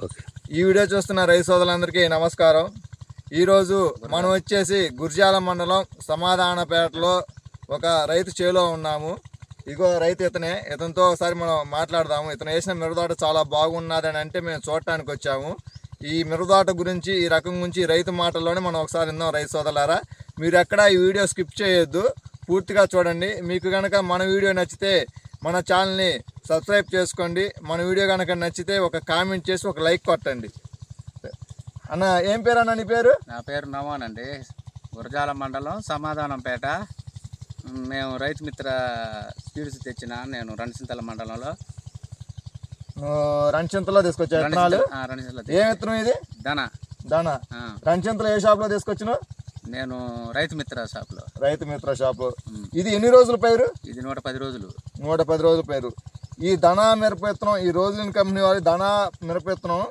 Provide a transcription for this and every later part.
ఈ వీడియో చూస్తున్న రైతు సోదరులందరికీ నమస్కారం. ఈరోజు మనం వచ్చేసి గుర్జాల మండలం సమాధానపేటలో ఒక రైతు చేలో ఉన్నాము. ఇగో రైతు ఇతనే. ఇతనితో ఒకసారి మనం మాట్లాడదాము. ఇతను వేసిన మిరదోట చాలా బాగున్నదని అంటే మేము చూడటానికి వచ్చాము. ఈ మిరదోట గురించి ఈ రకం గురించి రైతు మాటల్లోనే మనం ఒకసారి విందాం రైతు సోదరులారా. మీరు ఎక్కడ ఈ వీడియో స్కిప్ చేయొద్దు. పూర్తిగా చూడండి. మీకు కనుక మన వీడియో నచ్చితే మన ఛానల్ని సబ్స్క్రైబ్ చేసుకోండి. మన వీడియో కనుక నచ్చితే ఒక కామెంట్ చేసి ఒక లైక్ కొట్టండి. అన్న ఏం పేరు అన్న నీ పేరు? నా పేరు నవాన్ అండి. గురజాల మండలం సమాధానంపేట. మేము రైతు మిత్ర స్పీడ్స్ తెచ్చిన నేను రణసింతల మండలంలో. రణచింతలో విత్తనాలు రణసింతల ఏం విత్తనం ఇది? ధన. దానా ఆ, రణచింతలో ఏ షాప్లో తీసుకొచ్చినావు? నేను రైతు మిత్ర షాప్లో. రైతు మిత్ర షాపు. ఇది ఎన్ని రోజుల పైరు? ఇది నూట పది రోజులు. నూట పది రోజుల పైరు. ఈ ధనా మిరప విత్తనం ఈ రోజులిన్ కంపెనీ వారి ధనా మిరప విత్తనం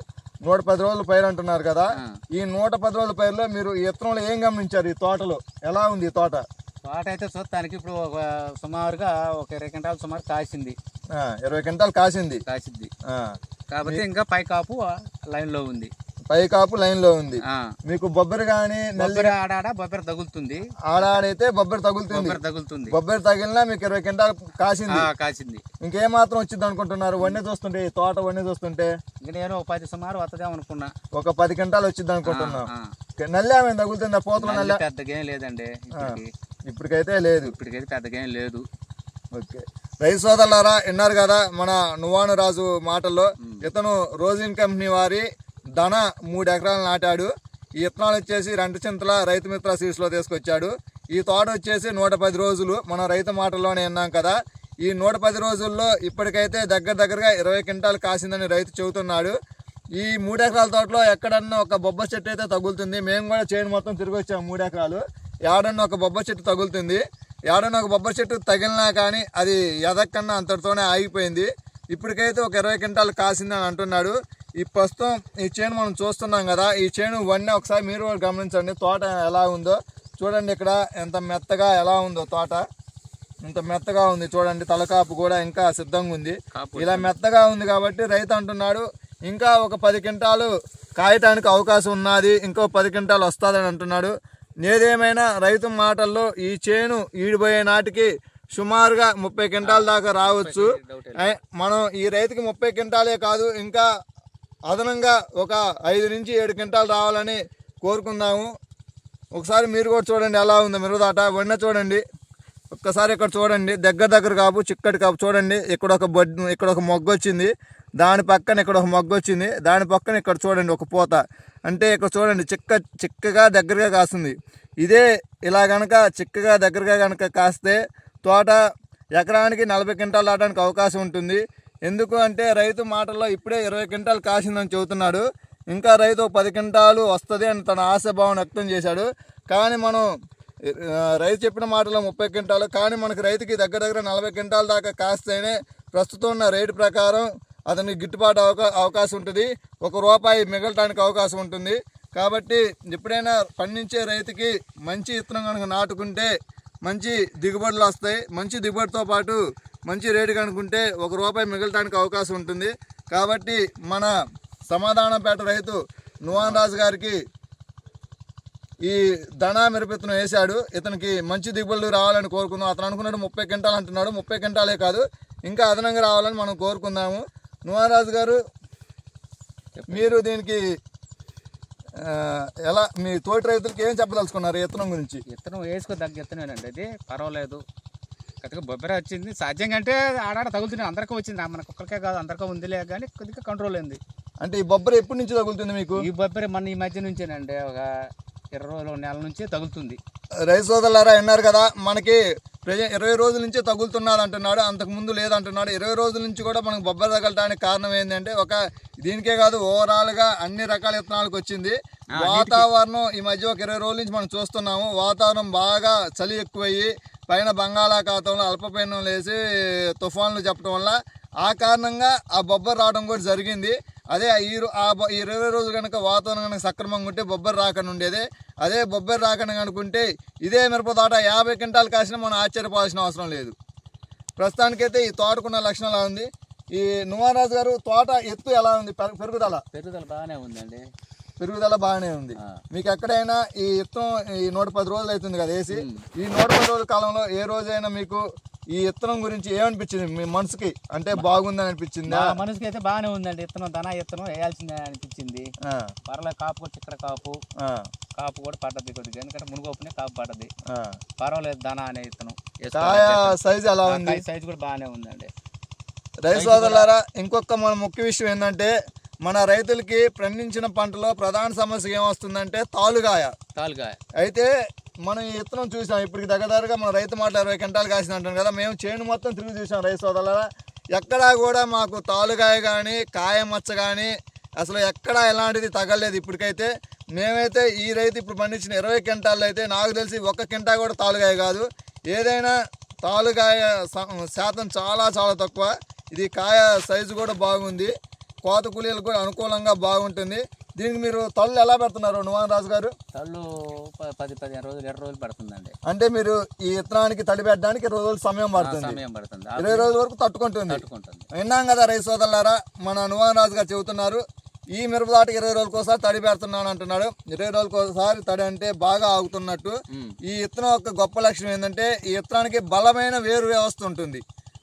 నూట పది రోజుల పైరు అంటున్నారు కదా. ఈ నూట పది రోజుల పైరులో మీరు ఈ విత్తనంలో ఏం గమనించారు? ఈ తోటలో ఎలా ఉంది ఈ తోట? తోట అయితే చూస్తానికి ఇప్పుడు ఒక సుమారుగా ఒక ఇరవై గంటల సుమారు కాసింది. ఆ, ఇరవై క్వింటాలు కాసింది. కాసిద్ది. ఆ, కాబట్టి ఇంకా పై కాపు లైన్లో ఉంది. పై కాపు లైన్లో ఉంది మీకు బొబ్బరి కానీ బొబ్బరి ఆడాడ? బొబ్బరి తగులుతుంది. ఆడాడైతే బొబ్బరి తగులుతుంది. బొబ్బరి తగులుతుంది. బొబ్బరి తగిలినా మీకు ఇరవై క్వింటాలు కాసింది. కాసింది. ఇంకేం మాత్రం వచ్చింది అనుకుంటున్నారు? వన్నె చూస్తుంటే ఈ తోట వన్నె చూస్తుంటే? నేను ఒక పది సుమారు వస్తుందేమో అనుకున్నా. ఒక పది క్వింటాలు వచ్చింది అనుకుంటున్నాం నల్లి ఏమైనా తగులుతుంది? పోతల నల్లి నల్ల పెద్దగా లేదండి ఇప్పటికి. ఇప్పటికైతే లేదు. ఇప్పటికైతే పెద్దగా లేదు. ఓకే. రైతు సోదరులారా విన్నారు కదా మన నువ్వాను రాజు మాటల్లో. ఇతను రోజిన్ కంపెనీ వారి ధన మూడు ఎకరాలు నాటాడు. ఈ విత్తనాలు వచ్చేసి రెండు చింతల రైతు మిత్ర సీడ్స్లో తీసుకొచ్చాడు. ఈ తోట వచ్చేసి నూట పది రోజులు మన రైతు మాటల్లోనే విన్నాం కదా. ఈ నూట పది రోజుల్లో ఇప్పటికైతే దగ్గర దగ్గరగా ఇరవై క్వింటాలు కాసిందని రైతు చెబుతున్నాడు. ఈ మూడు ఎకరాల తోటలో ఎక్కడన్నా ఒక బొబ్బ చెట్టు అయితే తగులుతుంది. మేము కూడా చేను మొత్తం తిరిగి వచ్చాము మూడు ఎకరాలు. ఏడన్నా ఒక బొబ్బ చెట్టు తగులుతుంది. ఏడన్నా ఒక బొబ్బ చెట్టు తగిలినా కానీ అది ఎదక్కన్నా అంతటితోనే ఆగిపోయింది. ఇప్పటికైతే ఒక ఇరవై క్వింటాలు కాసిందని అంటున్నాడు. ఈ ప్రస్తుతం ఈ చేను మనం చూస్తున్నాం కదా ఈ చేను వన్నీ ఒకసారి మీరు కూడా గమనించండి తోట ఎలా ఉందో. చూడండి ఇక్కడ ఎంత మెత్తగా ఎలా ఉందో తోట. ఇంత మెత్తగా ఉంది చూడండి తలకాపు కూడా ఇంకా సిద్ధంగా ఉంది. ఇలా మెత్తగా ఉంది కాబట్టి రైతు అంటున్నాడు ఇంకా ఒక పది క్వింటాలు కాయటానికి అవకాశం ఉన్నది ఇంకో పది క్వింటాలు వస్తుందని అంటున్నాడు. ఏదేమైనా రైతు మాటల్లో ఈ చేను ఈడిపోయే నాటికి సుమారుగా ముప్పై క్వింటాల దాకా రావచ్చు. మనం ఈ రైతుకి ముప్పై క్వింటాలే కాదు ఇంకా అదనంగా ఒక ఐదు నుంచి ఏడు క్వింటాలు రావాలని కోరుకుందాము. ఒకసారి మీరు కూడా చూడండి ఎలా ఉందో మిరదాట. వన్న చూడండి. ఒక్కసారి ఇక్కడ చూడండి. దగ్గర దగ్గర కాపు చిక్కటి కాపు చూడండి. ఇక్కడ ఒక బడ్ ఇక్కడ ఒక మొగ్గ వచ్చింది. దాని పక్కన ఇక్కడ ఒక మొగ్గ వచ్చింది. దాని పక్కన ఇక్కడ చూడండి ఒక పూత. అంటే ఇక్కడ చూడండి చిక్క చిక్కగా దగ్గరగా కాస్తుంది. ఇదే ఇలా గనక చిక్కగా దగ్గరగా కనుక కాస్తే తోట ఎకరానికి నలభై క్వింటాలు దాటానికి అవకాశం ఉంటుంది. ఎందుకు అంటే రైతు మాటల్లో ఇప్పుడే ఇరవై క్వింటాలు కాసిందని చెబుతున్నాడు. ఇంకా రైతు పది క్వింటాలు వస్తుంది అని తన ఆశాభావం వ్యక్తం చేశాడు. కానీ మనం రైతు చెప్పిన మాటలో ముప్పై క్వింటాలు కానీ మనకి రైతుకి దగ్గర దగ్గర నలభై క్వింటాల దాకా కాస్తేనే ప్రస్తుతం ఉన్న రేటు ప్రకారం అతనికి గిట్టుబాటు అవకా అవకాశం ఉంటుంది. ఒక రూపాయి మిగలటానికి అవకాశం ఉంటుంది. కాబట్టి ఎప్పుడైనా పండించే రైతుకి మంచి విత్తనం కనుక నాటుకుంటే మంచి దిగుబడులు వస్తాయి. మంచి దిగుబడితో పాటు మంచి రేటు కనుక్కుంటే ఒక రూపాయి మిగలటానికి అవకాశం ఉంటుంది. కాబట్టి మన సమాధానపేట రైతు నువాన్ రాజు గారికి ఈ ధనా మిరపెత్తనం వేశాడు. ఇతనికి మంచి దిగుబడులు రావాలని కోరుకుందాం. అతను అనుకున్నాడు ముప్పై క్వింటాలు అంటున్నాడు. ముప్పై క్వింటాలే కాదు ఇంకా అదనంగా రావాలని మనం కోరుకుందాము. నువారాజు గారు మీరు దీనికి ఎలా మీ తోటి రైతులకి ఏం చెప్పదలుచుకున్నారు ఇత్తనం గురించి? ఇత్తనం వేసుకో దగ్గర ఇత్తనేనండి అది పర్వాలేదు. కొద్దిగా బొబ్బరి వచ్చింది. సాధ్యంగా అంటే ఆడాడ తగులుతుంది. అందరికీ వచ్చింది. మనకు ఒక్కరికే కాదు అందరికీ ఉందిలే కానీ కొద్దిగా కంట్రోల్ అయింది. అంటే ఈ బొబ్బరి ఎప్పటి నుంచి తగులుతుంది మీకు? ఈ బొబ్బరి మన ఈ మధ్య నుంచేనండి. ఒక ఇరవై రోజులు నెల నుంచి తగులుతుంది. రైతు సోదరులారా విన్నారు కదా మనకి ప్రజెంట్ ఇరవై రోజుల నుంచి తగులుతున్నది అంటున్నాడు అంతకు ముందు లేదంటున్నాడు. ఇరవై రోజుల నుంచి కూడా మనకు బొబ్బరి తగలటానికి కారణం ఏంటంటే ఒక దీనికే కాదు ఓవరాల్గా అన్ని రకాల విత్తనాలకు వచ్చింది. వాతావరణం ఈ మధ్య ఒక ఇరవై రోజుల నుంచి మనం చూస్తున్నాము. వాతావరణం బాగా చలి ఎక్కువయ్యి పైన బంగాళాఖాతంలో అల్పపీడనం లేసి తుఫాన్లు చెప్పడం వల్ల ఆ కారణంగా ఆ బొబ్బరి రావడం కూడా జరిగింది. అదే ఈ ఆ ఇరవై రోజులు కనుక వాతావరణం కనుక సక్రమంగా ఉంటే బొబ్బరి రాకుండా ఉండేది. అదే బొబ్బరి రాకుండా కనుకుంటే ఇదే మిరప తోట యాభై క్వింటాలు కాసినా మనం ఆశ్చర్యపోవాల్సిన అవసరం లేదు. ప్రస్తుతానికైతే ఈ తోటకున్న లక్షణం ఉంది? ఈ నువారాజు గారు తోట ఎత్తు ఎలా ఉంది? పెరుగుదల. పెరుగుదల బాగానే ఉందండి. పెరుగుదల బాగానే ఉంది. మీకు ఎక్కడైనా ఈ ఇత్తనం ఈ నూట పది రోజులు అవుతుంది కదా వేసి ఈ నూట పది రోజుల కాలంలో ఏ రోజైనా మీకు ఈ ఇత్తనం గురించి ఏమనిపించింది మీ మనసుకి? అంటే బాగుందని అనిపించిందా? మనసుకి అయితే బాగానే ఉందండి. ఇత్తనం ధన ఇత్తనం వేయాల్సిందే అనిపించింది. పర్లేదు కాపు కూడా చిక్కడ కాపు. ఆ, కాపు కూడా పడ్డది కొద్దిగా. ఎందుకంటే మునుగోపునే కాపు పడ్డది. పర్వాలేదు ధన అనే ఇత్తనం సైజు ఎలా ఉంది? సైజు కూడా బాగానే ఉందండి. రైతు సోదరులారా ఇంకొక మన ముఖ్య విషయం ఏంటంటే మన రైతులకి పండించిన పంటలో ప్రధాన సమస్య ఏమొస్తుందంటే తాలుగాయ. తాలుగా అయితే మనం ఈ ఇత్తనం చూసాం ఇప్పటికి దగ్గరగా మన రైతు మాట ఇరవై గంటలు కాసిన అంటాం కదా మేము చేను మొత్తం తిరిగి చూసాం రైతు సోదరులారా. ఎక్కడా కూడా మాకు తాలుగాయ కానీ కాయ మచ్చ కానీ అసలు ఎక్కడా ఎలాంటిది తగలేదు ఇప్పటికైతే. మేమైతే ఈ రైతు ఇప్పుడు పండించిన ఇరవై క్వింటాల్లో అయితే నాకు తెలిసి ఒక్క కింటా కూడా తాలుగాయ కాదు. ఏదైనా తాలుగాయ శాతం చాలా చాలా తక్కువ. ఇది కాయ సైజు కూడా బాగుంది. కోత కూలీలకు కూడా అనుకూలంగా బాగుంటుంది. దీనికి మీరు తళ్ళు ఎలా పెడుతున్నారు నువాన్ రాజు గారు? తళ్ళు ప- పది పదిహేను రోజులు ఇరవై రోజులు పడుతుందండి. అంటే మీరు ఈ విత్తనానికి తడి పెట్టడానికి ఇరవై రోజులు సమయం పడుతుంది. సమయం పడుతుంది. ఆ ఇరవై రోజుల వరకు తట్టుకుంటుంది. తట్టుకుంటుంది. విన్నాం కదా రైతు సోదరులారా మన నువాన్ రాజు గారు చెబుతున్నారు ఈ మిరపదాటికి ఇరవై రోజులకు ఒకసారి తడి పెడుతున్నాను అంటున్నాడు. ఇరవై రోజులకు ఒకసారి తడి అంటే బాగా ఆగుతున్నట్టు. ఈ విత్తనం యొక్క గొప్ప లక్షణం ఏంటంటే ఈ విత్తనానికి బలమైన వేరు వ్యవస్థ ఉంటుంది.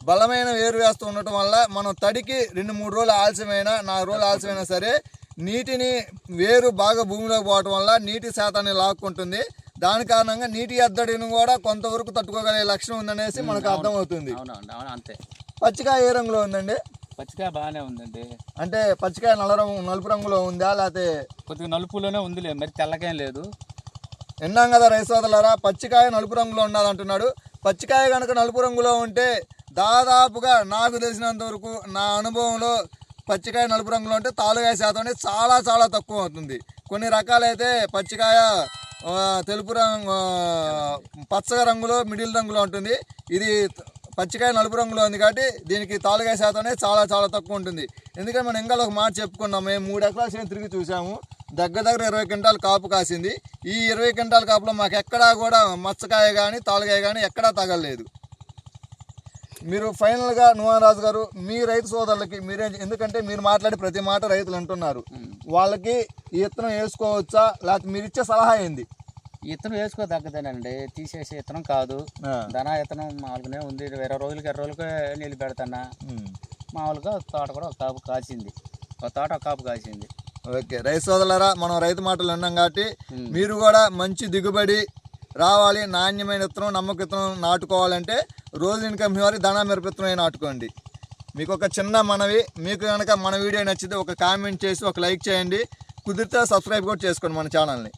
బలమైన వేరు వ్యవస్థ ఉండటం వల్ల మనం తడికి రెండు మూడు రోజులు ఆలస్యమైనా నాలుగు రోజులు ఆలస్యమైనా సరే నీటిని వేరు బాగా భూమిలోకి పోవటం వల్ల నీటి శాతాన్ని లాక్కుంటుంది. దాని కారణంగా నీటి ఎద్దడిని కూడా కొంతవరకు తట్టుకోగలిగే లక్షణం ఉందనేసి మనకు అర్థమవుతుంది. అంతే. పచ్చికాయ ఏ రంగులో ఉందండి? పచ్చికాయ బాగానే ఉందండి. అంటే పచ్చికాయ నల్ల రంగు నలుపు రంగులో ఉందా? లేకపోతే కొద్దిగా నలుపులోనే ఉందిలే మరి తెల్లకేం లేదు. విన్నాం కదా రైతు సోదరులారా పచ్చికాయ నలుపు రంగులో ఉన్నది అంటున్నాడు పచ్చికాయ కనుక నలుపు రంగులో ఉంటే దాదాపుగా నాకు తెలిసినంత వరకు నా అనుభవంలో పచ్చికాయ నలుపు రంగులో ఉంటే తాలుగాయ శాతం అనేది చాలా చాలా తక్కువ అవుతుంది. కొన్ని రకాలైతే పచ్చికాయ తెలుపు రంగు పచ్చగా రంగులో మిడిల్ రంగులో ఉంటుంది. ఇది పచ్చికాయ నలుపు రంగులో ఉంది కాబట్టి దీనికి తాలుగాయ శాతం అనేది చాలా చాలా తక్కువ ఉంటుంది. ఎందుకంటే మనం ఇంకా ఒక మాట చెప్పుకున్నాం. మేము మూడు ఎకరాల చేను తిరిగి చూసాము దగ్గర దగ్గర ఇరవై క్వింటాల్ కాపు కాసింది. ఈ ఇరవై క్వింటాల్ కాపులో మాకు ఎక్కడా కూడా మచ్చకాయ కానీ తాలుగాయ కానీ ఎక్కడా తగలలేదు. మీరు ఫైనల్గా నువాన్ రాజు గారు మీ రైతు సోదరులకి మీరే ఎందుకంటే మీరు మాట్లాడి ప్రతి మాట రైతులు అంటున్నారు. వాళ్ళకి ఈ ఇత్తనం వేసుకోవచ్చా? లేకపోతే మీరు ఇచ్చే సలహా ఏంది? ఈ ఇత్తనం వేసుకోదగ్గదేనండి తీసేసే ఇత్తనం కాదు. ధన ఇత్తనం మామూలుగానే ఉంది. ఇరవై రోజులకి ఇరవై రోజులకి నీళ్ళు పెడతానా? మామూలుగా తోట కూడా ఒక కాపు కాసింది. ఒక తోట ఒక కాపు కాసింది. ఓకే. రైతు సోదరులారా మనం రైతు మాటలు విన్నాం కాబట్టి. మీరు కూడా మంచి దిగుబడి రావాలి నాణ్యమైన విత్తనం నమ్మక విత్తనం నాటుకోవాలంటే రోజు ఇన్కమ్ వారి ధన మిరపిత్తనం నాటుకోండి. మీకు ఒక చిన్న మనవి మీకు కనుక మన వీడియో నచ్చితే ఒక కామెంట్ చేసి ఒక లైక్ చేయండి. కుదిరితే సబ్స్క్రైబ్ కూడా చేసుకోండి మన ఛానల్ని.